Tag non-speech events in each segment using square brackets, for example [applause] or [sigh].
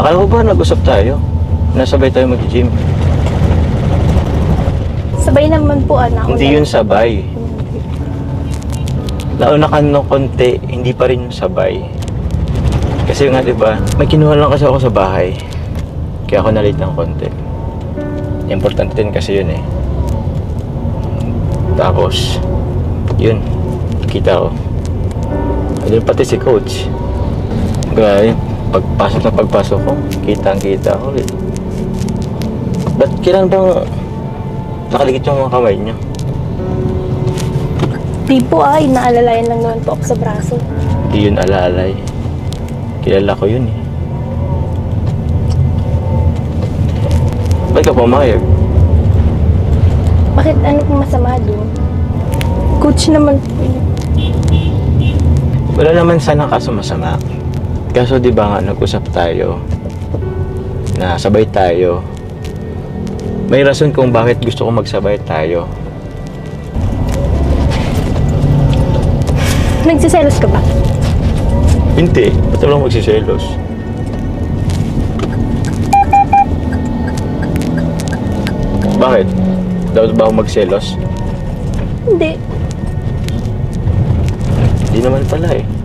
Akala ko ba nag-usap tayo? Nasabay tayo mag-gym. Sabay naman po, anak. Hindi yun sabay. Nauna ka ng konti, hindi pa rin yung sabay. Kasi nga, di ba, may kinuha lang kasi ako sa bahay. Kaya ako na-late ng konti. Importante din kasi yun eh. Tapos, yun, kita ko. Ayun pati si coach. Kaya pagpasok na pagpasok ko, kitang-kita ko eh. Ba't kailan bang nakaligit yung mga kamay niyo? Di po ay, naalalayan lang naman po ako sa braso. Hindi yun alalay. Kilala ko yun eh. Ba't ka pumayag? Bakit ano pong masama doon? Coach naman po yun. Wala naman sana kaso masama. Kaso di ba nga nag-usap tayo na sabay tayo. May rason kung bakit gusto ko magsabay tayo. Nagsiselos ka ba? Hindi. Ba't lang magsiselos? Bakit? Dapat ba ako magselos? Hindi. Hindi naman pala eh.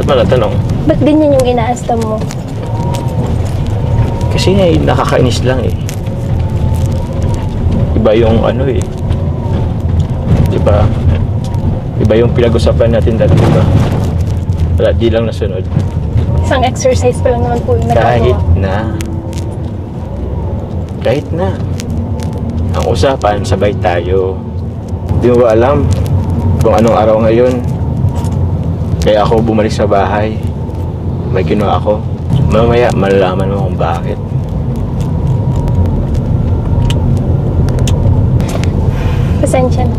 Ba't mo natanong? Ba't ganyan yung inaasta mo? Kasi eh, nakakainis lang eh. Iba yung ano eh. Diba? Iba yung pinag-usapan natin dati, diba? Wala, di lang nasunod. Isang exercise pa lang naman po yung Kahit nagagawa. na. Kahit na. Ang usapan, sabay tayo. Di mo ba alam kung anong araw ngayon? Kaya ako bumalik sa bahay. May kinuha ako. Mamaya, malalaman mo kung bakit. Pasensya na.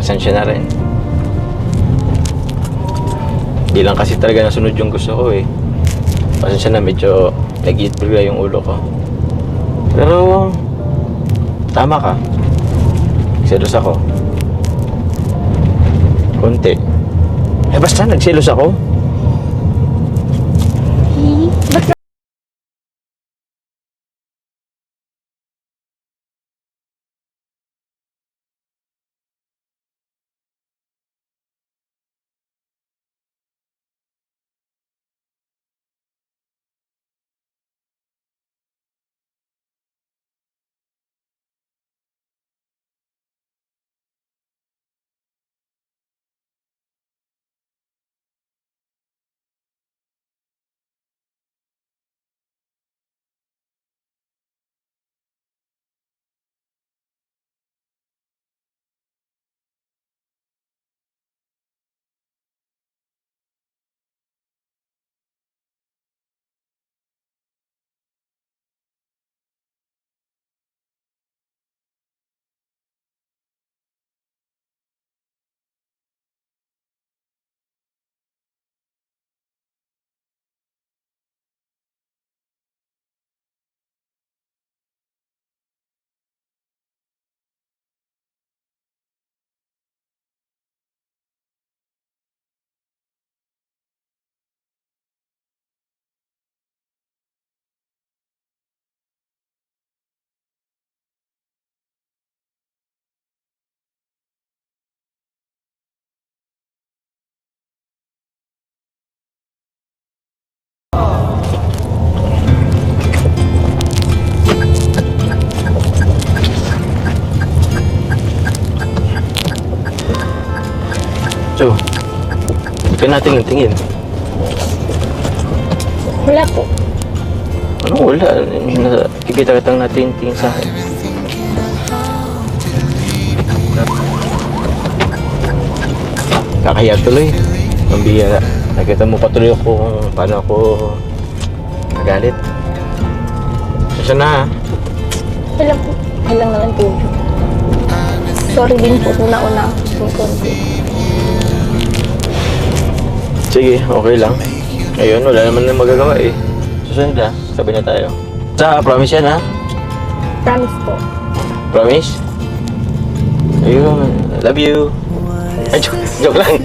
Pasensya na rin. Di lang kasi talaga nasunod yung gusto ko eh. Pasensya na medyo nag-iit bigla yung ulo ko. Pero, tama ka. Selos ako. Konti. Eh basta nagselos ako. So, hindi ka natin tingin. Wala po. Ano wala? Nakikita kitang natin tingin sa akin. Kakahiya tuloy. Ang biyara. Nakita mo pa tuloy ako kung paano ako nagalit. Kasi na ha. Wala po. Wala naman po. Sorry din po kung nauna ako ng konti. Sige, okay lang. Ayun, wala naman na magagawa eh. Susunod ha, sabi na tayo. Sa promise yan ha. Promise po. Promise? Ayun, love you. Ay, joke, joke lang.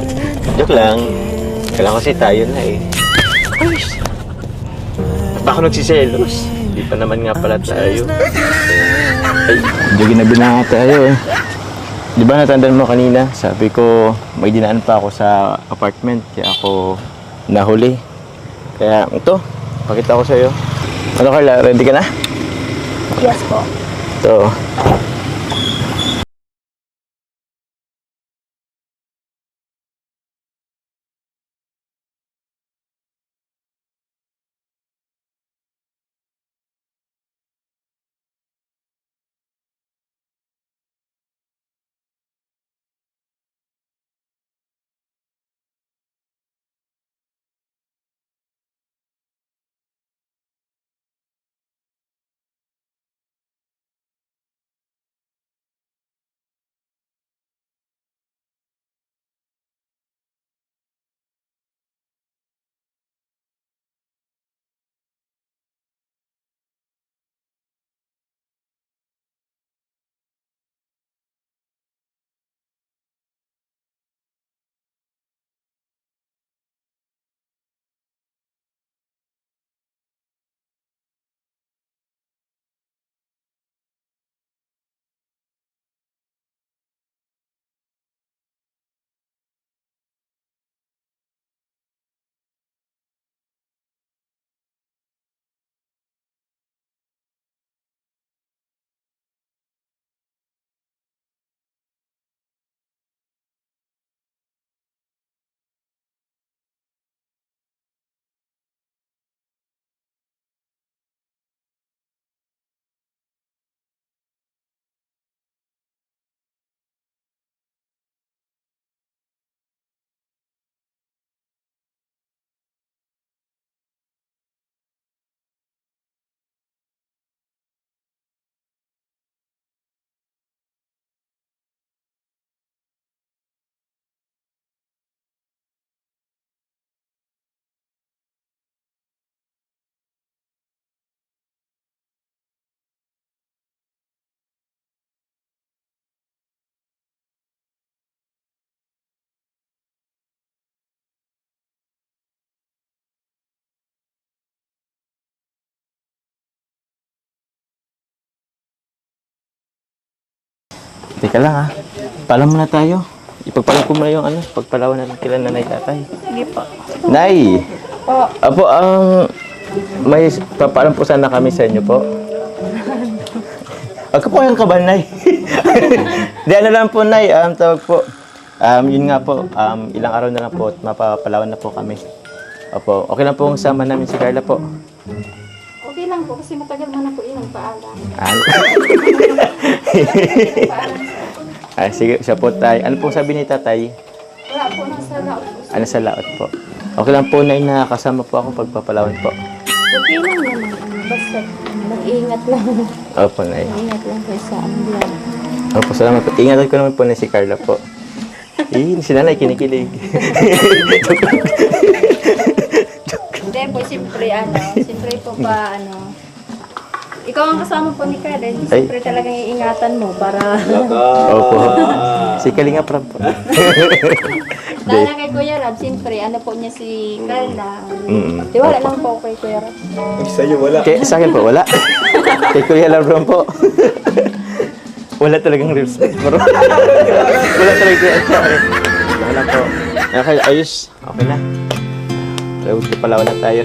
[laughs] joke lang. Kailangan kasi tayo na eh. Ayos. Ba't ba ako nagsiselos? Di pa naman nga pala tayo. Ay, hindi ginabi na nga tayo eh. Di ba natandaan mo kanina? Sabi ko, may dinaan pa ako sa apartment. Kaya ako nahuli. Kaya ito, pakita ko sa'yo. Ano Carla, ready ka na? Yes po. Ito. Teka lang ha. Paalam muna tayo. Ipagpalam ko muna yung ano, pagpalawan natin kila nanay tatay. Sige po. Nay! Po. Apo, ang may papaalam po sana kami sa inyo po. [laughs] Huwag po kayong kabahan, Nay. [laughs] Di ano lang po, Nay. Um, tawag po. Um, yun nga po, um, ilang araw na lang po at mapapalawan na po kami. Opo, okay lang po ang sama namin si Carla po. Okay lang po kasi matagal man ako ilang paalam. [laughs] Ano? Ay, sige, siya po tay. Ano pong sabi ni tatay? Wala po nasa laot po. Ano sa laot po? Okay lang po, na kasama po ako pagpapalawan po. Okay lang naman. Basta mag-iingat lang. Opo, Nay. Mag-iingat lang kayo sa ambyan. Opo, salamat po. Ingatan ko naman po na si Carla po. Eh, si nanay kinikilig. Hindi po, siyempre ano, siyempre po pa ano, ikaw ang kasama po ni Carla, siyempre talagang iingatan mo para Opo. [laughs] Si Kalinga Prab [laughs] po. dahil na kay Kuya Rab, siyempre ano po niya si Carla. Mm. Di wala lang po kay Kuya Rab. Sa'yo wala. Kaya sa akin po, wala. [laughs] Kay Kuya Labron po. wala talagang respect bro. wala talagang akin. Wala po. Okay, ayos. Okay na. Na palawan na tayo.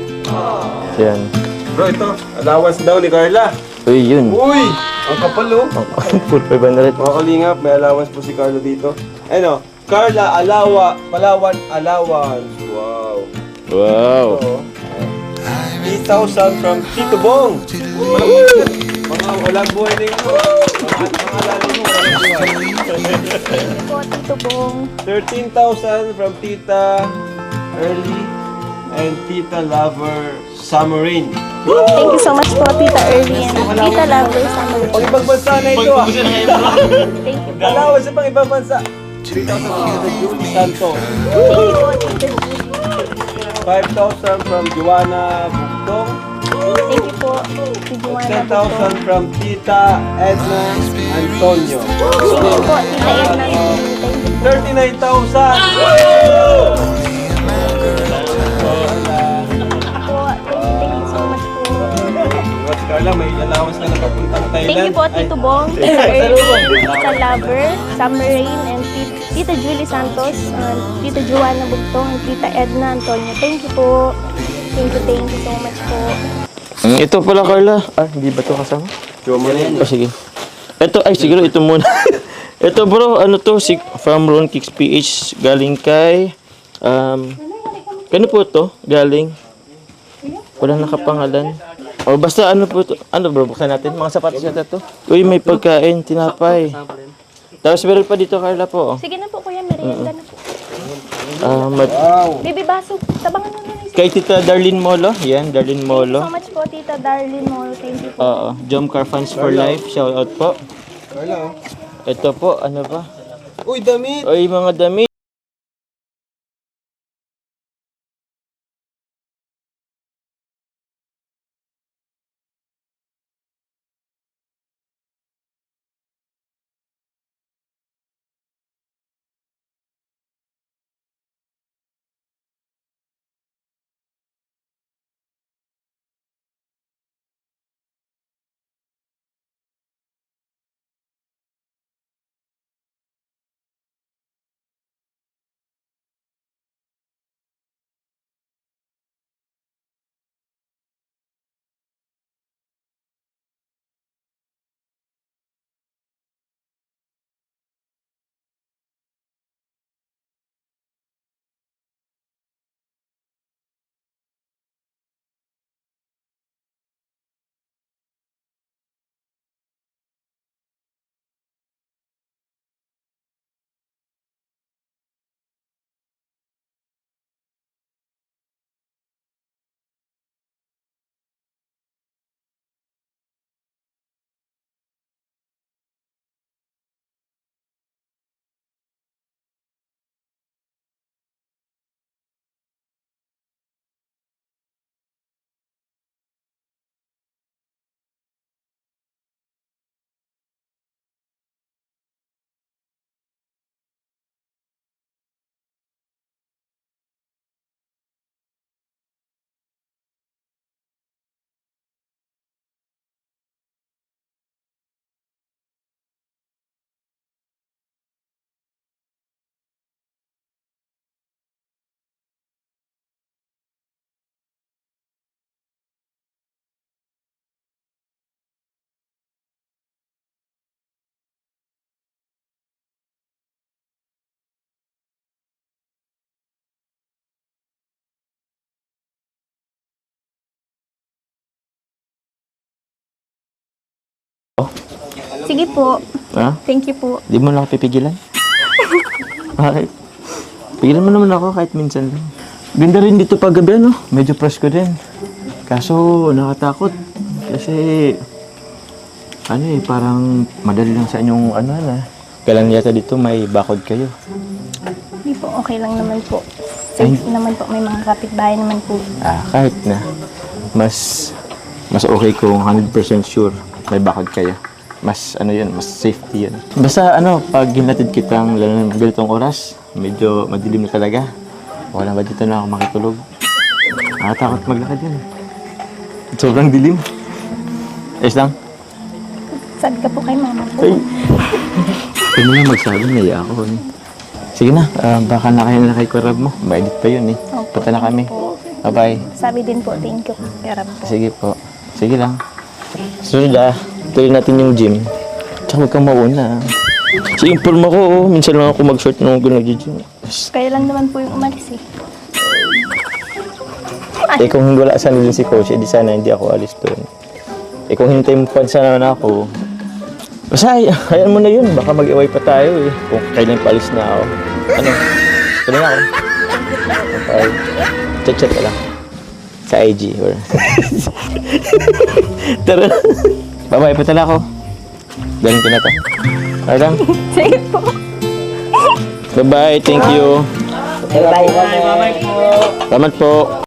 Yan. Bro, ito. Allowance daw ni Carla. Uy, yun. Uy! Ang kapal oh. [laughs] Full 500. Mga kalingap, may allowance po si Carla dito. Ano? Carla, alawa, Palawan, allowance. Wow. Wow. Oo. 3,000 from Tito Bong. Mga walang buhay na yun. Mga, mga lalo mo, walang buhay. Thank you po, Tito Bong. 13,000 from Tita Early and Tita Lover Summerine. Thank you so much po, Tita Erwin. Tita Lover, Summer. Pag ibang bansa na ito ah. Thank you po. Allowance sa pang ibang bansa. 3,000 from Tita Julie Santos. Thank you po, Tita Julie. 5,000 from Joanna Bugtong. Thank you po. Si Juana 10,000 from Tita Edna Antonio. Thank you po, Tita Edna. Thank you po. 39,000! Carla, may allowance na nakapuntang Thailand. Thank you po, Tito Bong, Ernie, Tita Lover, Summer Rain, and Tita, Julie Santos, and Tita Joanna Bugtong, and Tita Edna Antonio. Thank you po. Thank you, thank you so much po. Mm, ito pala, Carla. Ah, hindi ba ito kasama? Show mo na yan. Oh, sige. Ito, ay, siguro ito muna. [laughs] ito bro, ano to? Si, from Ron Kicks PH, galing kay, um, kano po to? Galing? Walang nakapangalan. O basta ano po to? Ano bro, buksan natin. Mga sapatos yata to. Uy, may pagkain, tinapay. Tapos meron pa dito, Carla po. oh. Sige na po, Kuya, merienda na po. Ah, mat- Wow! Baby Baso, tabangan na na kay Tita Darlene Molo. Yan, Darlene So Molo. much po, Tita Darlene Molo. Thank you po. Oo, Jom Car Fans for Life. Shout out po. Carla. Ito po, ano ba? Uy, damit! Oy, mga damit. Sige po. Ha? Thank you po. Di mo lang ako pipigilan? Bakit? Pigilan mo naman ako kahit minsan lang. Ganda rin dito pag gabi, ano? Medyo presko din. Kaso, nakatakot. Kasi, ano eh, parang madali lang sa inyong ano na. Kailan yata dito may bakod kayo. Hindi po, okay lang naman po. Safe naman po, may mga kapitbahay naman po. Ah, kahit na. Mas, mas okay kung 100% sure may bakod kayo. Mas ano yun, mas safety yun. Basta ano, pag hinatid kitang lalo ng ganitong oras, medyo madilim na talaga. Wala ba dito na ako makitulog? Nakatakot maglakad yun. Sobrang dilim. Ayos lang. Sabi ka po kay mama po. Ay. Huwag mo na magsabi, naiya ako. Eh. Sige na, ah, baka na kayo na kay Kurab mo. Mainit pa yun eh. Opo, Punta na kami. Bye-bye. Sabi din po, thank you, Kuya Ram po. Sige po. Sige lang. Sunod ah. Tuloy natin yung gym. Tsaka huwag kang mauna. Si inform ako, oh. minsan lang ako mag-short nung ako nag-gym. Kaya lang naman po yung umalis eh. Eh kung wala sana din si coach, eh di sana hindi ako alis doon. Eh kung hintay mo pa sana na ako, basta ay- hayaan mo na yun. Baka mag-iway pa tayo eh. Kung kailan pa alis na ako. Ano? Tuloy na ako. Okay. Chat-chat ka lang. Sa IG or... [laughs] Tara na. Bye-bye. Patala ako. Galing ko na to. Okay lang. Sige po. Bye-bye. Thank you. Bye-bye. Salamat po.